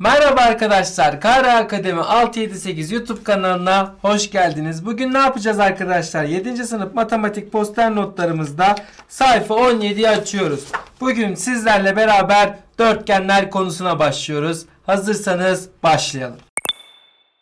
Merhaba arkadaşlar. Kara Akademi 678 YouTube kanalına hoş geldiniz. Bugün ne yapacağız arkadaşlar? 7. sınıf matematik poster notlarımızda sayfa 17'yi açıyoruz. Bugün sizlerle beraber dörtgenler konusuna başlıyoruz. Hazırsanız başlayalım.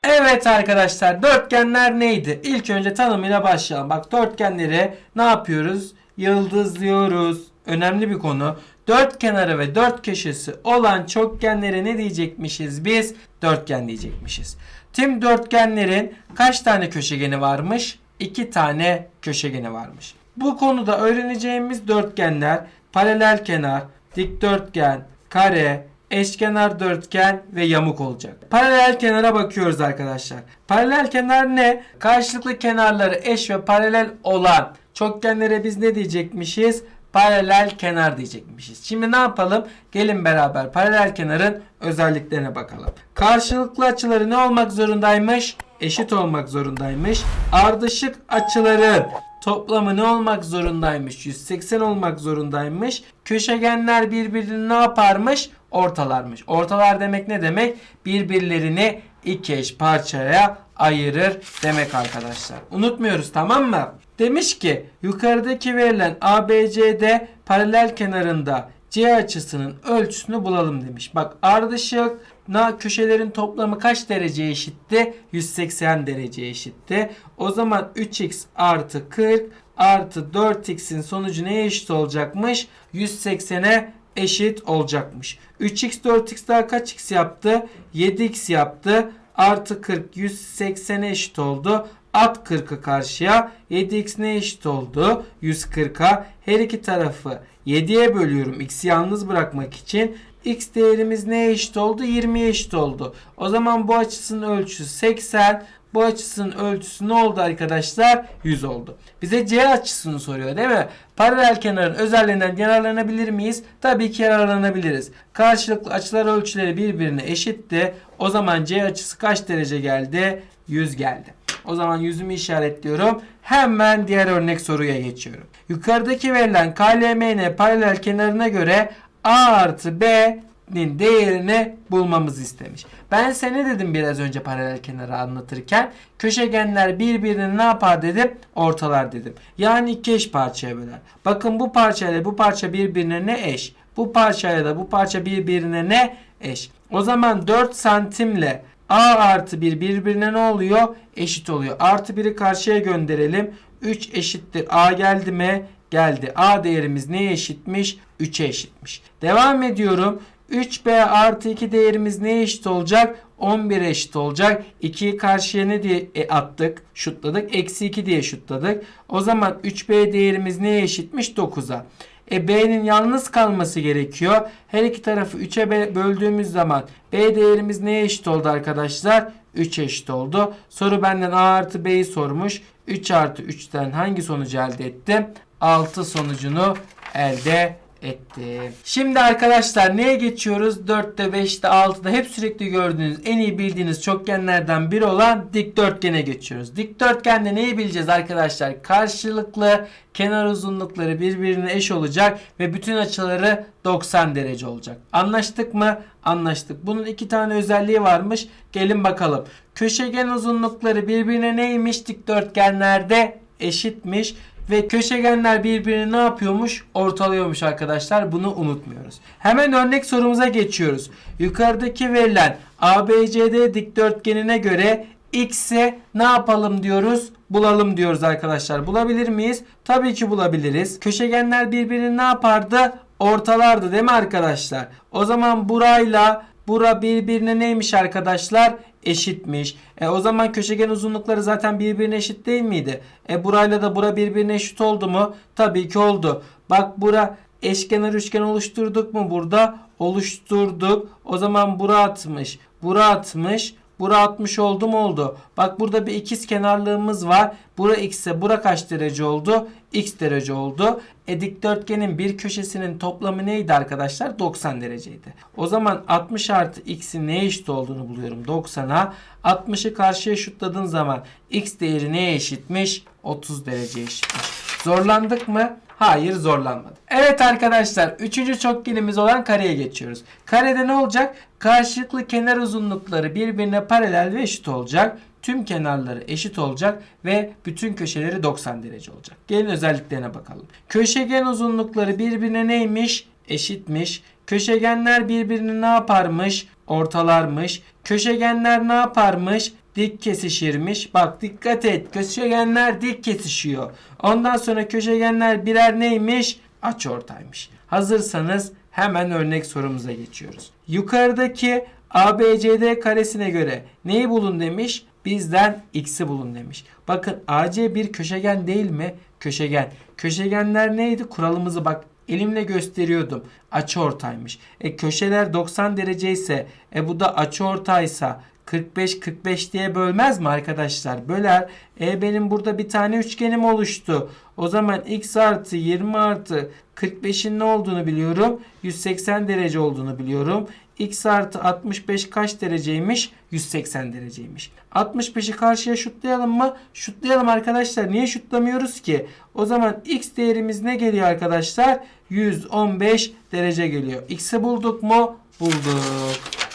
Evet arkadaşlar dörtgenler neydi? İlk önce tanımıyla başlayalım. Bak dörtgenleri ne yapıyoruz? Yıldızlıyoruz. Önemli bir konu. Dört kenarı ve dört köşesi olan çokgenlere ne diyecekmişiz biz? Dörtgen diyecekmişiz. Tüm dörtgenlerin kaç tane köşegeni varmış? İki tane köşegeni varmış. Bu konuda öğreneceğimiz dörtgenler paralel kenar, dikdörtgen, kare, eşkenar dörtgen ve yamuk olacak. Paralel kenara bakıyoruz arkadaşlar. Paralel kenar ne? Karşılıklı kenarları eş ve paralel olan çokgenlere biz ne diyecekmişiz? Paralel kenar diyecekmişiz. Şimdi ne yapalım? Gelin beraber paralel kenarın özelliklerine bakalım. Karşılıklı açıları ne olmak zorundaymış? Eşit olmak zorundaymış. Ardışık açıların toplamı ne olmak zorundaymış? 180 olmak zorundaymış. Köşegenler birbirini ne yaparmış? Ortalarmış. Ortalar demek ne demek? Birbirlerini iki eş parçaya ayırır demek arkadaşlar. Unutmuyoruz tamam mı? Demiş ki yukarıdaki verilen ABCD paralel kenarında C açısının ölçüsünü bulalım demiş. Bak ardışık na köşelerin toplamı kaç derece eşitti? 180 derece eşitti. O zaman 3x artı 40 artı 4x'in sonucu neye eşit olacakmış? 180'e eşit olacakmış. 3x 4x daha kaç x yaptı? 7x yaptı. Artı 40 180'e eşit oldu. At 40'ı karşıya. 7x ne eşit oldu? 140'a. Her iki tarafı 7'ye bölüyorum. X'i yalnız bırakmak için. X değerimiz neye eşit oldu? 20'ye eşit oldu. O zaman bu açısının ölçüsü 80. Bu açısının ölçüsü ne oldu arkadaşlar? 100 oldu. Bize C açısını soruyor değil mi? Paralel kenarın özelliğinden yararlanabilir miyiz? Tabii ki yararlanabiliriz. Karşılıklı açılar ölçüleri birbirine eşitti. O zaman C açısı kaç derece geldi? 100 geldi. O zaman yüzümü işaretliyorum. Hemen diğer örnek soruya geçiyorum. Yukarıdaki verilen KLMN paralel kenarına göre A artı B'nin değerini bulmamızı istemiş. Ben size ne dedim biraz önce paralel kenarı anlatırken? Köşegenler birbirini ne yapar dedim? Ortalar dedim. Yani iki eş parçaya böler. Bakın bu parçayla bu parça birbirine ne eş? Bu parçayla da bu parça birbirine ne eş? O zaman 4 santimle A artı 1 birbirine ne oluyor? Eşit oluyor. Artı 1'i karşıya gönderelim. 3 eşittir. A geldi mi? Geldi. A değerimiz neye eşitmiş? 3'e eşitmiş. Devam ediyorum. 3B artı 2 değerimiz neye eşit olacak? 11 eşit olacak. 2'yi karşıya ne diye e, attık? Şutladık. Eksi 2 diye şutladık. O zaman 3B değerimiz neye eşitmiş? 9'a. E B'nin yalnız kalması gerekiyor. Her iki tarafı 3'e böldüğümüz zaman B değerimiz neye eşit oldu arkadaşlar? 3 eşit oldu. Soru benden A artı B'yi sormuş. 3 artı 3'ten hangi sonucu elde ettim? 6 sonucunu elde etti. Şimdi arkadaşlar neye geçiyoruz? 4'te, 5'te, 6'da hep sürekli gördüğünüz, en iyi bildiğiniz çokgenlerden biri olan dikdörtgene geçiyoruz. Dikdörtgende neyi bileceğiz arkadaşlar? Karşılıklı kenar uzunlukları birbirine eş olacak ve bütün açıları 90 derece olacak. Anlaştık mı? Anlaştık. Bunun iki tane özelliği varmış. Gelin bakalım. Köşegen uzunlukları birbirine neymiş? Dikdörtgenlerde eşitmiş ve köşegenler birbirini ne yapıyormuş? Ortalıyormuş arkadaşlar. Bunu unutmuyoruz. Hemen örnek sorumuza geçiyoruz. Yukarıdaki verilen ABCD dikdörtgenine göre x'e ne yapalım diyoruz? Bulalım diyoruz arkadaşlar. Bulabilir miyiz? Tabii ki bulabiliriz. Köşegenler birbirini ne yapardı? Ortalardı değil mi arkadaşlar? O zaman burayla bura birbirine neymiş arkadaşlar? Eşitmiş. E o zaman köşegen uzunlukları zaten birbirine eşit değil miydi? E burayla da bura birbirine eşit oldu mu? Tabii ki oldu. Bak bura eşkenar üçgen oluşturduk mu burada? Oluşturduk. O zaman bura 60. Bura 60. Bura 60 oldu mu oldu. Bak burada bir ikiz kenarlığımız var. Bura x ise bura kaç derece oldu? X derece oldu. E dikdörtgenin bir köşesinin toplamı neydi arkadaşlar? 90 dereceydi. O zaman 60 artı x'in neye eşit olduğunu buluyorum. 90'a. 60'ı karşıya şutladığın zaman x değeri neye eşitmiş? 30 derece eşitmiş. Zorlandık mı? Hayır zorlanmadık. Evet arkadaşlar üçüncü çokgenimiz olan kareye geçiyoruz. Karede ne olacak? Karşılıklı kenar uzunlukları birbirine paralel ve eşit olacak. Tüm kenarları eşit olacak ve bütün köşeleri 90 derece olacak. Gelin özelliklerine bakalım. Köşegen uzunlukları birbirine neymiş? Eşitmiş. Köşegenler birbirini ne yaparmış? Ortalarmış. Köşegenler ne yaparmış? Dik kesişirmiş. Bak dikkat et. Köşegenler dik kesişiyor. Ondan sonra köşegenler birer neymiş? Açıortaymış. Hazırsanız hemen örnek sorumuza geçiyoruz. Yukarıdaki ABCD karesine göre neyi bulun demiş? Bizden x'i bulun demiş. Bakın AC bir köşegen değil mi? Köşegen. Köşegenler neydi? Kuralımızı bak elimle gösteriyordum. Açıortaymış. E köşeler 90 derece ise e bu da açıortaysa 45 45 diye bölmez mi arkadaşlar? Böler. E benim burada bir tane üçgenim oluştu. O zaman x artı 20 artı 45'in ne olduğunu biliyorum. 180 derece olduğunu biliyorum. x artı 65 kaç dereceymiş? 180 dereceymiş. 65'i karşıya şutlayalım mı? Şutlayalım arkadaşlar. Niye şutlamıyoruz ki? O zaman x değerimiz ne geliyor arkadaşlar? 115 derece geliyor. x'i bulduk mu? Bulduk.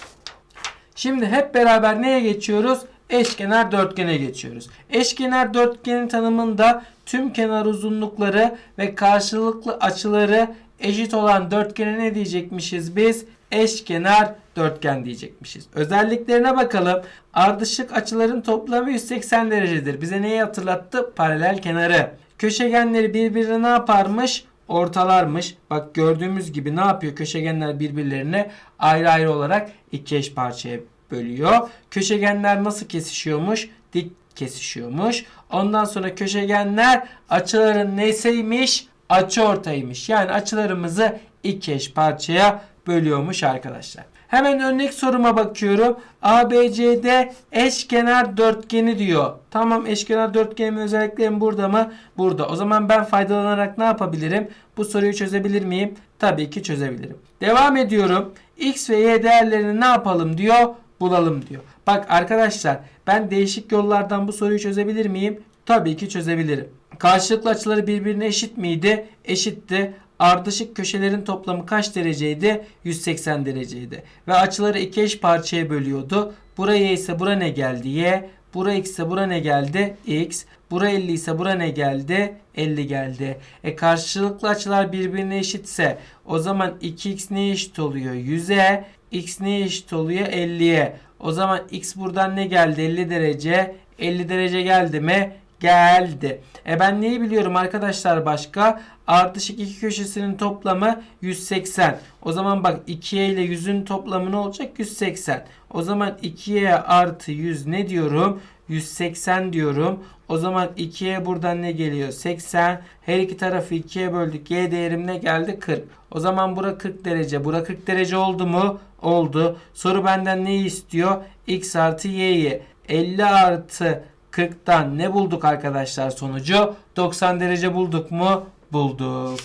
Şimdi hep beraber neye geçiyoruz? Eşkenar dörtgene geçiyoruz. Eşkenar dörtgenin tanımında tüm kenar uzunlukları ve karşılıklı açıları eşit olan dörtgene ne diyecekmişiz biz? Eşkenar dörtgen diyecekmişiz. Özelliklerine bakalım. Ardışık açıların toplamı 180 derecedir. Bize neyi hatırlattı? Paralel kenarı. Köşegenleri birbirine ne yaparmış? ortalarmış. Bak gördüğümüz gibi ne yapıyor? Köşegenler birbirlerine ayrı ayrı olarak iki eş parçaya bölüyor. Köşegenler nasıl kesişiyormuş? Dik kesişiyormuş. Ondan sonra köşegenler açıların neseymiş? Açı ortaymış. Yani açılarımızı iki eş parçaya bölüyormuş arkadaşlar. Hemen örnek soruma bakıyorum. ABCD eşkenar dörtgeni diyor. Tamam eşkenar dörtgenimin özelliklerim burada mı? Burada. O zaman ben faydalanarak ne yapabilirim? Bu soruyu çözebilir miyim? Tabii ki çözebilirim. Devam ediyorum. X ve Y değerlerini ne yapalım diyor? Bulalım diyor. Bak arkadaşlar ben değişik yollardan bu soruyu çözebilir miyim? Tabii ki çözebilirim. Karşılıklı açıları birbirine eşit miydi? Eşitti. Ardışık köşelerin toplamı kaç dereceydi? 180 dereceydi. Ve açıları iki eş parçaya bölüyordu. Buraya ise bura ne geldi? Y. Bura x ise bura ne geldi? X. Bura 50 ise bura ne geldi? 50 geldi. E karşılıklı açılar birbirine eşitse o zaman 2x neye eşit oluyor? 100'e. X neye eşit oluyor? 50'ye. O zaman x buradan ne geldi? 50 derece. 50 derece geldi mi? Geldi. E ben neyi biliyorum arkadaşlar başka? Ardışık iki köşesinin toplamı 180. O zaman bak 2'ye ile 100'ün toplamı ne olacak? 180. O zaman 2'ye artı 100 ne diyorum? 180 diyorum. O zaman 2'ye buradan ne geliyor? 80. Her iki tarafı 2'ye böldük. Y değerim ne geldi? 40. O zaman bura 40 derece. Bura 40 derece oldu mu? Oldu. Soru benden neyi istiyor? X artı Y'yi. 50 artı 40'tan ne bulduk arkadaşlar sonucu? 90 derece bulduk mu? Bulduk.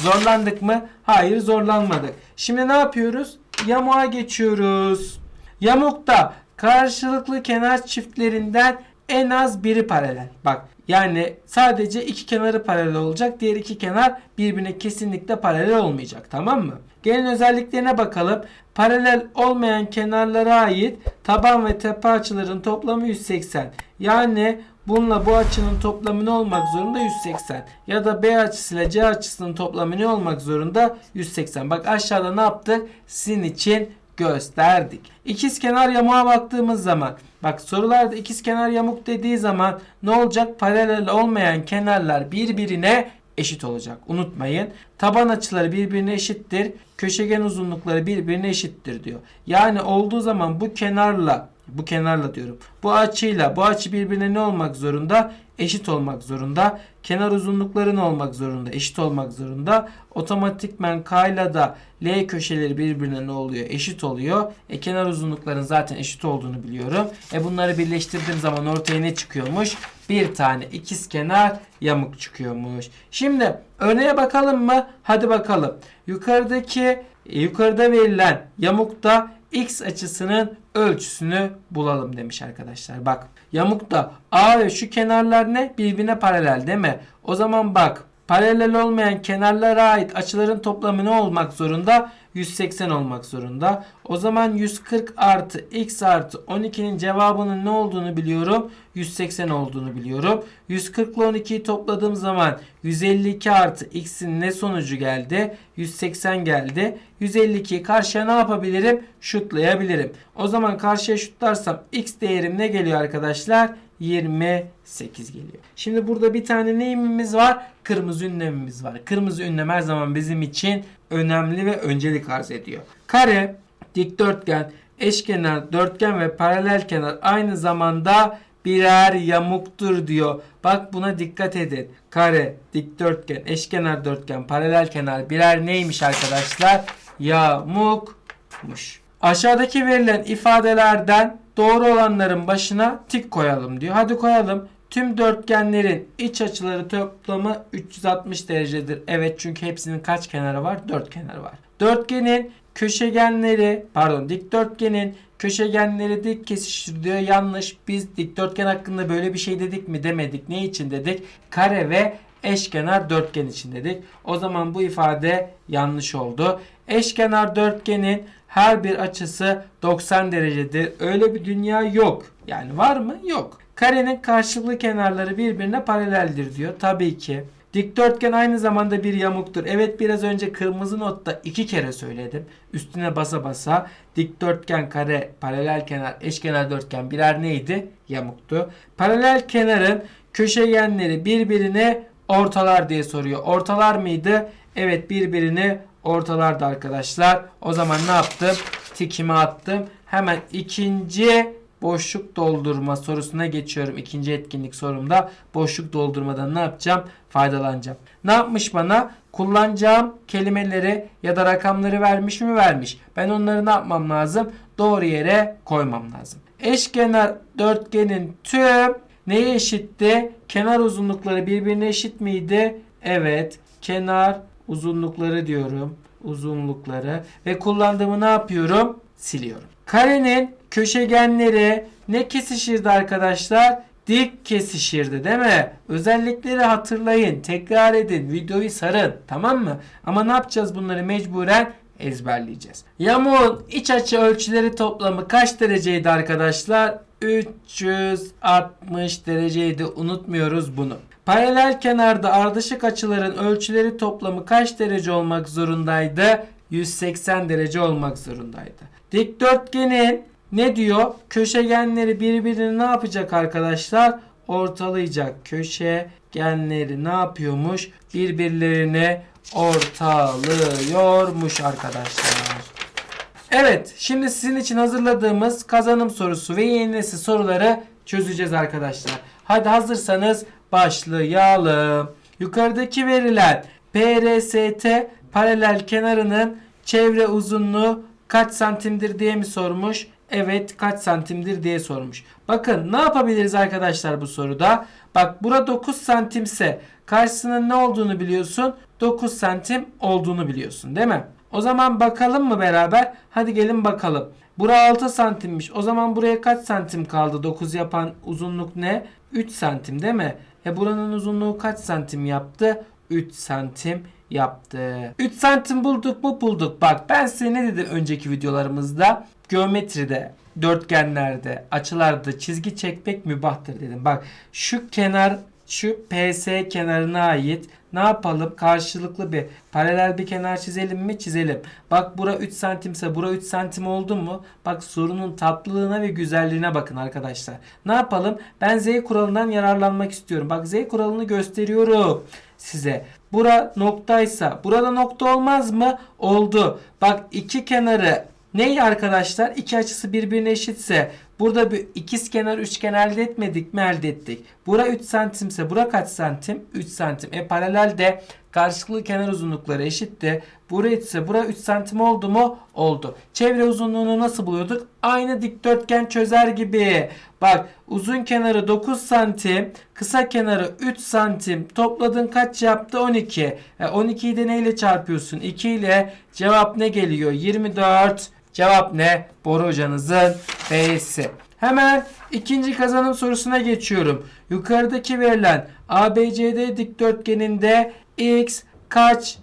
Zorlandık mı? Hayır zorlanmadık. Şimdi ne yapıyoruz? Yamuğa geçiyoruz. Yamukta karşılıklı kenar çiftlerinden en az biri paralel. Bak yani sadece iki kenarı paralel olacak. Diğer iki kenar birbirine kesinlikle paralel olmayacak. Tamam mı? Gelin özelliklerine bakalım. Paralel olmayan kenarlara ait taban ve tepe açıların toplamı 180. Yani bununla bu açının toplamı ne olmak zorunda? 180. Ya da B açısıyla C açısının toplamı ne olmak zorunda? 180. Bak aşağıda ne yaptık? Sizin için gösterdik. İkiz kenar yamuğa baktığımız zaman bak sorularda ikiz kenar yamuk dediği zaman ne olacak? Paralel olmayan kenarlar birbirine eşit olacak. Unutmayın. Taban açıları birbirine eşittir. Köşegen uzunlukları birbirine eşittir diyor. Yani olduğu zaman bu kenarla bu kenarla diyorum. Bu açıyla bu açı birbirine ne olmak zorunda? Eşit olmak zorunda. Kenar uzunlukları ne olmak zorunda? Eşit olmak zorunda. Otomatikmen K ile da L köşeleri birbirine ne oluyor? Eşit oluyor. E kenar uzunlukların zaten eşit olduğunu biliyorum. E bunları birleştirdiğim zaman ortaya ne çıkıyormuş? Bir tane ikiz kenar yamuk çıkıyormuş. Şimdi örneğe bakalım mı? Hadi bakalım. Yukarıdaki e, yukarıda verilen yamukta x açısının ölçüsünü bulalım demiş arkadaşlar. Bak yamukta A ve şu kenarlar ne? Birbirine paralel değil mi? O zaman bak Paralel olmayan kenarlara ait açıların toplamı ne olmak zorunda? 180 olmak zorunda. O zaman 140 artı x artı 12'nin cevabının ne olduğunu biliyorum. 180 olduğunu biliyorum. 140 ile 12'yi topladığım zaman 152 artı x'in ne sonucu geldi? 180 geldi. 152'yi karşıya ne yapabilirim? Şutlayabilirim. O zaman karşıya şutlarsam x değerim ne geliyor arkadaşlar? 28 geliyor. Şimdi burada bir tane neyimiz var? Kırmızı ünlemimiz var. Kırmızı ünlem her zaman bizim için önemli ve öncelik arz ediyor. Kare, dikdörtgen, eşkenar, dörtgen ve paralel kenar aynı zamanda birer yamuktur diyor. Bak buna dikkat edin. Kare, dikdörtgen, eşkenar dörtgen, paralel kenar birer neymiş arkadaşlar? Yamukmuş. Aşağıdaki verilen ifadelerden doğru olanların başına tik koyalım diyor. Hadi koyalım. Tüm dörtgenlerin iç açıları toplamı 360 derecedir. Evet çünkü hepsinin kaç kenarı var? Dört kenarı var. Dörtgenin köşegenleri pardon dikdörtgenin köşegenleri dik kesişir diyor. Yanlış. Biz dikdörtgen hakkında böyle bir şey dedik mi demedik. Ne için dedik? Kare ve eşkenar dörtgen için dedik. O zaman bu ifade yanlış oldu. Eşkenar dörtgenin her bir açısı 90 derecedir. Öyle bir dünya yok. Yani var mı? Yok. Karenin karşılıklı kenarları birbirine paraleldir diyor. Tabii ki. Dikdörtgen aynı zamanda bir yamuktur. Evet biraz önce kırmızı notta iki kere söyledim. Üstüne basa basa dikdörtgen, kare, paralel kenar, eşkenar dörtgen birer neydi? Yamuktu. Paralel kenarın köşegenleri birbirine ortalar diye soruyor. Ortalar mıydı? Evet birbirini ortalardı arkadaşlar. O zaman ne yaptım? Tikimi attım. Hemen ikinci boşluk doldurma sorusuna geçiyorum. İkinci etkinlik sorumda boşluk doldurmadan ne yapacağım? Faydalanacağım. Ne yapmış bana? Kullanacağım kelimeleri ya da rakamları vermiş mi? Vermiş. Ben onları ne yapmam lazım? Doğru yere koymam lazım. Eşkenar dörtgenin tüm neye eşitti? Kenar uzunlukları birbirine eşit miydi? Evet. Kenar uzunlukları diyorum. Uzunlukları. Ve kullandığımı ne yapıyorum? Siliyorum. Karenin köşegenleri ne kesişirdi arkadaşlar? Dik kesişirdi değil mi? Özellikleri hatırlayın. Tekrar edin. Videoyu sarın. Tamam mı? Ama ne yapacağız bunları mecburen? Ezberleyeceğiz. Yamuğun iç açı ölçüleri toplamı kaç dereceydi arkadaşlar? 360 dereceydi. Unutmuyoruz bunu. Paralel kenarda ardışık açıların ölçüleri toplamı kaç derece olmak zorundaydı? 180 derece olmak zorundaydı. Dikdörtgenin ne diyor? Köşegenleri birbirini ne yapacak arkadaşlar? Ortalayacak. Köşegenleri ne yapıyormuş? Birbirlerine ortalıyormuş arkadaşlar. Evet, şimdi sizin için hazırladığımız kazanım sorusu ve yeni nesil soruları çözeceğiz arkadaşlar. Hadi hazırsanız başlayalım. Yukarıdaki verilen PRST paralel kenarının çevre uzunluğu kaç santimdir diye mi sormuş? Evet kaç santimdir diye sormuş. Bakın ne yapabiliriz arkadaşlar bu soruda? Bak bura 9 santimse karşısının ne olduğunu biliyorsun? 9 santim olduğunu biliyorsun değil mi? O zaman bakalım mı beraber? Hadi gelin bakalım. Bura 6 santimmiş. O zaman buraya kaç santim kaldı? 9 yapan uzunluk ne? 3 santim değil mi? E buranın uzunluğu kaç santim yaptı? 3 santim yaptı. 3 santim bulduk mu? Bulduk. Bak ben size ne dedim önceki videolarımızda? Geometride, dörtgenlerde, açılarda çizgi çekmek mübahtır dedim. Bak şu kenar şu PS kenarına ait ne yapalım? Karşılıklı bir paralel bir kenar çizelim mi? Çizelim. Bak bura 3 santimse bura 3 santim oldu mu? Bak sorunun tatlılığına ve güzelliğine bakın arkadaşlar. Ne yapalım? Ben Z kuralından yararlanmak istiyorum. Bak Z kuralını gösteriyorum size. Bura noktaysa burada nokta olmaz mı? Oldu. Bak iki kenarı Ney arkadaşlar? İki açısı birbirine eşitse burada bir ikiz kenar üçgen elde etmedik mi? Elde ettik. Bura 3 santimse bura kaç santim? 3 santim. E paralelde karşılıklı kenar uzunlukları eşitti. Bura ise bura 3 santim oldu mu? Oldu. Çevre uzunluğunu nasıl buluyorduk? Aynı dikdörtgen çözer gibi. Bak uzun kenarı 9 santim, kısa kenarı 3 santim. Topladın kaç yaptı? 12. E 12'yi de neyle çarpıyorsun? 2 ile cevap ne geliyor? 24 Cevap ne? Boru hocanızın B'si. Hemen ikinci kazanım sorusuna geçiyorum. Yukarıdaki verilen ABCD dikdörtgeninde x kaç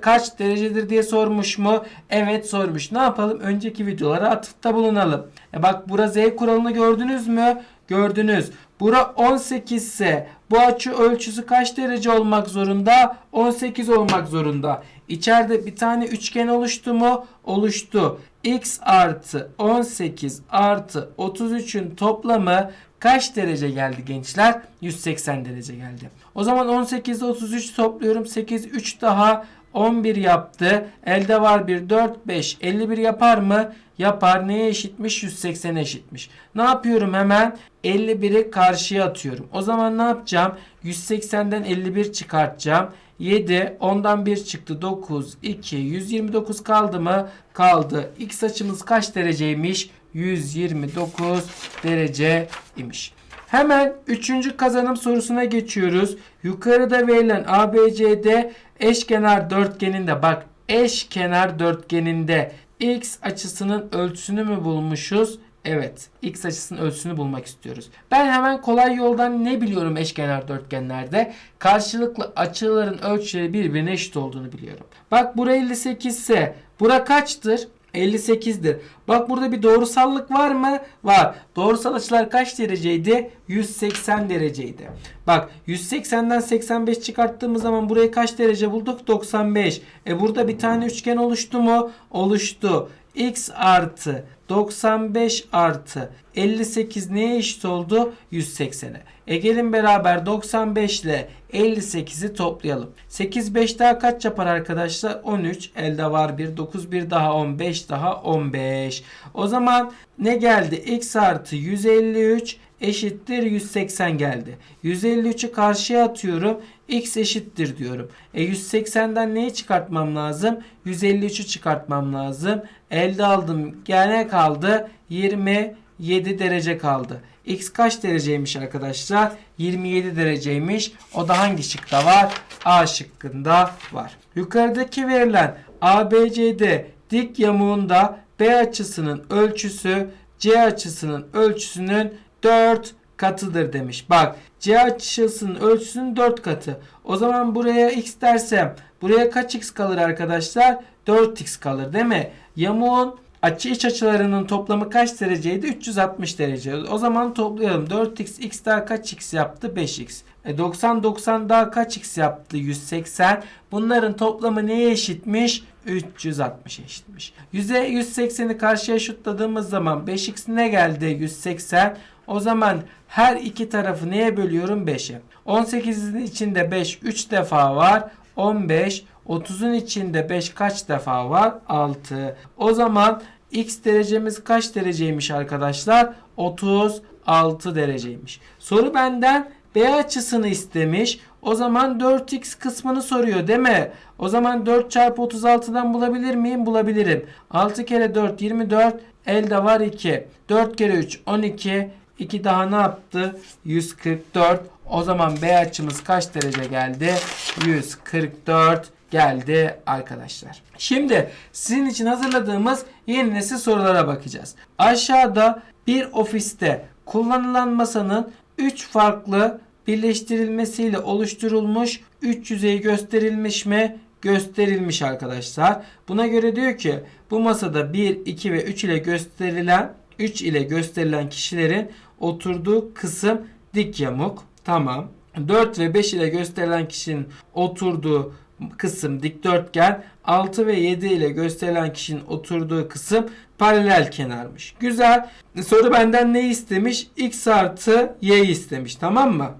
kaç derecedir diye sormuş mu? Evet sormuş. Ne yapalım? Önceki videolara atıfta bulunalım. E bak bura Z kuralını gördünüz mü? Gördünüz. Bura 18 ise bu açı ölçüsü kaç derece olmak zorunda? 18 olmak zorunda. İçeride bir tane üçgen oluştu mu? Oluştu. X artı 18 artı 33'ün toplamı kaç derece geldi gençler? 180 derece geldi. O zaman 18 ile 33 topluyorum. 8 3 daha 11 yaptı. Elde var 1 4 5 51 yapar mı? Yapar. Neye eşitmiş? 180'e eşitmiş. Ne yapıyorum hemen? 51'i karşıya atıyorum. O zaman ne yapacağım? 180'den 51 çıkartacağım. 7, 10'dan 1 çıktı. 9, 2, 129 kaldı mı? Kaldı. X açımız kaç dereceymiş? 129 derece imiş. Hemen üçüncü kazanım sorusuna geçiyoruz. Yukarıda verilen ABCD eşkenar dörtgeninde bak eşkenar dörtgeninde x açısının ölçüsünü mü bulmuşuz? Evet. X açısının ölçüsünü bulmak istiyoruz. Ben hemen kolay yoldan ne biliyorum eşkenar dörtgenlerde? Karşılıklı açıların ölçüleri birbirine eşit olduğunu biliyorum. Bak bura 58 ise bura kaçtır? 58'dir. Bak burada bir doğrusallık var mı? Var. Doğrusal açılar kaç dereceydi? 180 dereceydi. Bak 180'den 85 çıkarttığımız zaman burayı kaç derece bulduk? 95. E burada bir tane üçgen oluştu mu? Oluştu. X artı 95 artı 58 neye eşit oldu? 180'e. E gelin beraber 95 ile 58'i toplayalım. 8 5 daha kaç yapar arkadaşlar? 13. Elde var 1. 9 1 daha 15 daha 15. O zaman ne geldi? X artı 153 eşittir 180 geldi. 153'ü karşıya atıyorum. X eşittir diyorum. E 180'den neyi çıkartmam lazım? 153'ü çıkartmam lazım. Elde aldım. Gene kaldı. 27 derece kaldı. X kaç dereceymiş arkadaşlar? 27 dereceymiş. O da hangi şıkta var? A şıkkında var. Yukarıdaki verilen ABCD dik yamuğunda B açısının ölçüsü C açısının ölçüsünün 4 katıdır demiş. Bak C açısının ölçüsünün 4 katı. O zaman buraya x dersem buraya kaç x kalır arkadaşlar? 4x kalır değil mi? Yamuğun açı iç açılarının toplamı kaç dereceydi? 360 derece. O zaman toplayalım. 4x x daha kaç x yaptı? 5x. E 90 90 daha kaç x yaptı? 180. Bunların toplamı neye eşitmiş? 360 eşitmiş. 100'e 180'i karşıya şutladığımız zaman 5x ne geldi? 180. O zaman her iki tarafı neye bölüyorum? 5'e. 18'in içinde 5 3 defa var. 15. 30'un içinde 5 kaç defa var? 6. O zaman x derecemiz kaç dereceymiş arkadaşlar? 36 dereceymiş. Soru benden B açısını istemiş. O zaman 4x kısmını soruyor değil mi? O zaman 4 çarpı 36'dan bulabilir miyim? Bulabilirim. 6 kere 4 24. Elde var 2. 4 kere 3 12. 2 daha ne yaptı? 144. O zaman B açımız kaç derece geldi? 144 geldi arkadaşlar. Şimdi sizin için hazırladığımız yeni nesil sorulara bakacağız. Aşağıda bir ofiste kullanılan masanın 3 farklı birleştirilmesiyle oluşturulmuş 3 yüzeyi gösterilmiş mi? Gösterilmiş arkadaşlar. Buna göre diyor ki bu masada 1, 2 ve 3 ile gösterilen 3 ile gösterilen kişilerin oturduğu kısım dik yamuk. Tamam. 4 ve 5 ile gösterilen kişinin oturduğu kısım dikdörtgen. 6 ve 7 ile gösterilen kişinin oturduğu kısım paralel kenarmış. Güzel. Soru benden ne istemiş? X artı Y istemiş. Tamam mı?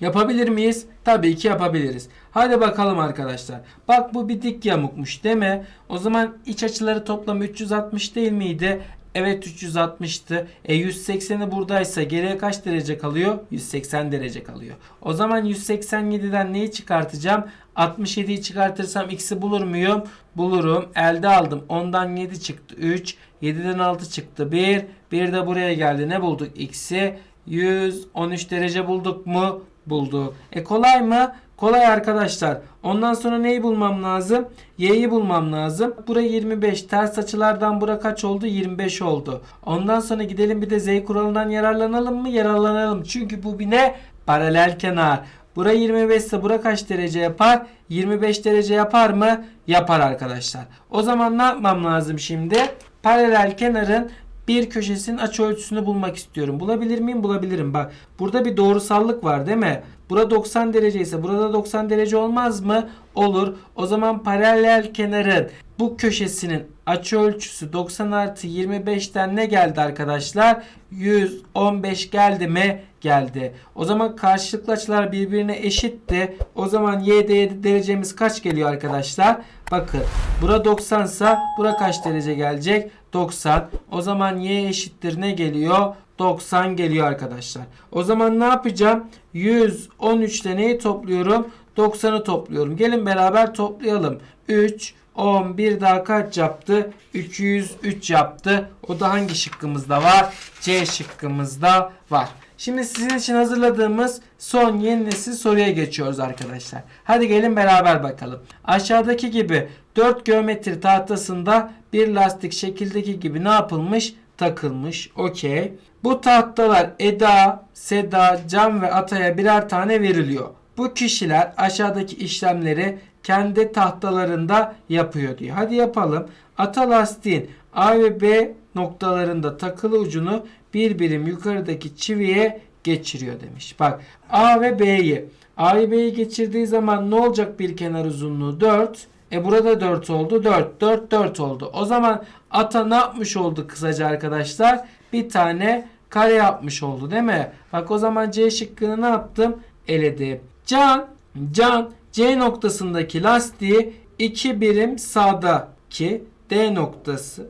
Yapabilir miyiz? Tabii ki yapabiliriz. Hadi bakalım arkadaşlar. Bak bu bir dik yamukmuş değil mi? O zaman iç açıları toplamı 360 değil miydi? Evet 360'tı. E 180'i buradaysa geriye kaç derece kalıyor? 180 derece kalıyor. O zaman 187'den neyi çıkartacağım? 67'yi çıkartırsam x'i bulur muyum? Bulurum. Elde aldım. 10'dan 7 çıktı 3. 7'den 6 çıktı 1. 1 de buraya geldi. Ne bulduk x'i? 113 derece bulduk mu? Bulduk. E kolay mı? Kolay arkadaşlar. Ondan sonra neyi bulmam lazım? Y'yi bulmam lazım. Bura 25. Ters açılardan bura kaç oldu? 25 oldu. Ondan sonra gidelim bir de Z kuralından yararlanalım mı? Yararlanalım. Çünkü bu bir ne? Paralel kenar. Bura 25 ise bura kaç derece yapar? 25 derece yapar mı? Yapar arkadaşlar. O zaman ne yapmam lazım şimdi? Paralel kenarın bir köşesinin açıölçüsünü bulmak istiyorum. Bulabilir miyim? Bulabilirim. Bak burada bir doğrusallık var değil mi? Bura 90 derece ise burada 90 derece olmaz mı? Olur. O zaman paralel kenarın bu köşesinin açıölçüsü 90 artı 25'ten ne geldi arkadaşlar? 115 geldi mi? Geldi. O zaman karşılıklı açılar birbirine eşitti. O zaman y'de derecemiz kaç geliyor arkadaşlar? Bakın. Bura 90 ise bura kaç derece gelecek? 90. O zaman y eşittir ne geliyor? 90 geliyor arkadaşlar. O zaman ne yapacağım? 113'te neyi topluyorum? 90'ı topluyorum. Gelin beraber toplayalım. 3, 10, bir daha kaç yaptı? 203 yaptı. O da hangi şıkkımızda var? C şıkkımızda var. Şimdi sizin için hazırladığımız son yeni nesil soruya geçiyoruz arkadaşlar. Hadi gelin beraber bakalım. Aşağıdaki gibi 4 geometri tahtasında bir lastik şekildeki gibi ne yapılmış? Takılmış. Okey. Bu tahtalar Eda, Seda, Can ve Atay'a birer tane veriliyor. Bu kişiler aşağıdaki işlemleri kendi tahtalarında yapıyor diyor. Hadi yapalım. Ata lastiğin A ve B noktalarında takılı ucunu bir birim yukarıdaki çiviye geçiriyor demiş. Bak A ve B'yi A'yı B'yi geçirdiği zaman ne olacak bir kenar uzunluğu 4. E burada 4 oldu. 4 4 4 oldu. O zaman ata ne yapmış oldu kısaca arkadaşlar? Bir tane kare yapmış oldu değil mi? Bak o zaman C şıkkını ne yaptım? Eledim. Can Can C noktasındaki lastiği 2 birim sağdaki D noktası.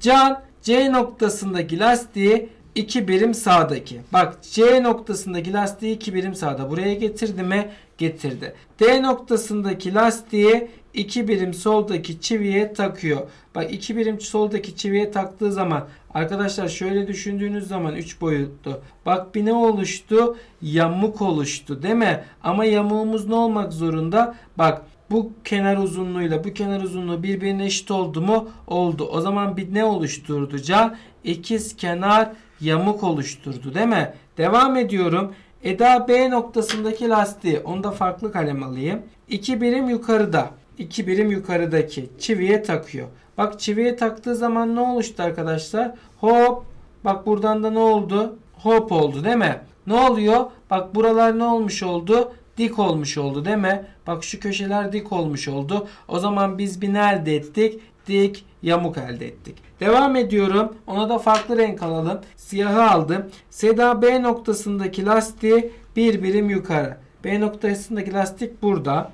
Can C noktasındaki lastiği 2 birim sağdaki. Bak C noktasındaki lastiği 2 birim sağda. Buraya getirdi mi? Getirdi. D noktasındaki lastiği 2 birim soldaki çiviye takıyor. Bak 2 birim soldaki çiviye taktığı zaman arkadaşlar şöyle düşündüğünüz zaman 3 boyutlu. Bak bir ne oluştu? Yamuk oluştu değil mi? Ama yamuğumuz ne olmak zorunda? Bak bu kenar uzunluğuyla bu kenar uzunluğu birbirine eşit oldu mu? Oldu. O zaman bir ne oluşturdu Can? İkiz kenar yamuk oluşturdu değil mi? Devam ediyorum. Eda B noktasındaki lastiği onu da farklı kalem alayım. 2 birim yukarıda. 2 birim yukarıdaki çiviye takıyor. Bak çiviye taktığı zaman ne oluştu arkadaşlar? Hop. Bak buradan da ne oldu? Hop oldu değil mi? Ne oluyor? Bak buralar ne olmuş oldu? Dik olmuş oldu değil mi? Bak şu köşeler dik olmuş oldu. O zaman biz bir ne elde ettik? Dik yamuk elde ettik. Devam ediyorum. Ona da farklı renk alalım. Siyahı aldım. Seda B noktasındaki lastiği bir birim yukarı. B noktasındaki lastik burada.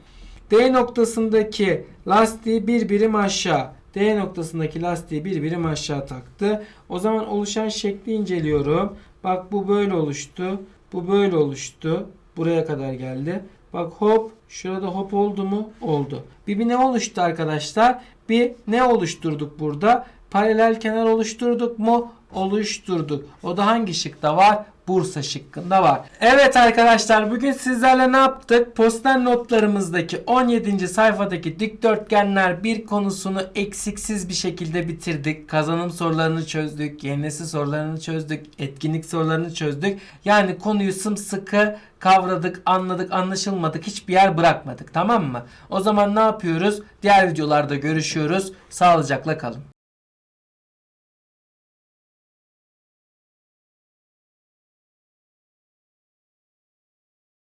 D noktasındaki lastiği bir birim aşağı. D noktasındaki lastiği bir birim aşağı taktı. O zaman oluşan şekli inceliyorum. Bak bu böyle oluştu. Bu böyle oluştu. Buraya kadar geldi. Bak hop şurada hop oldu mu? Oldu. Bir, bir ne oluştu arkadaşlar? Bir ne oluşturduk burada? Paralel kenar oluşturduk mu? Oluşturduk. O da hangi şıkta var? Bursa şıkkında var. Evet arkadaşlar bugün sizlerle ne yaptık? Poster notlarımızdaki 17. sayfadaki dikdörtgenler bir konusunu eksiksiz bir şekilde bitirdik. Kazanım sorularını çözdük. Yenisi sorularını çözdük. Etkinlik sorularını çözdük. Yani konuyu sımsıkı kavradık, anladık, anlaşılmadık. Hiçbir yer bırakmadık. Tamam mı? O zaman ne yapıyoruz? Diğer videolarda görüşüyoruz. Sağlıcakla kalın.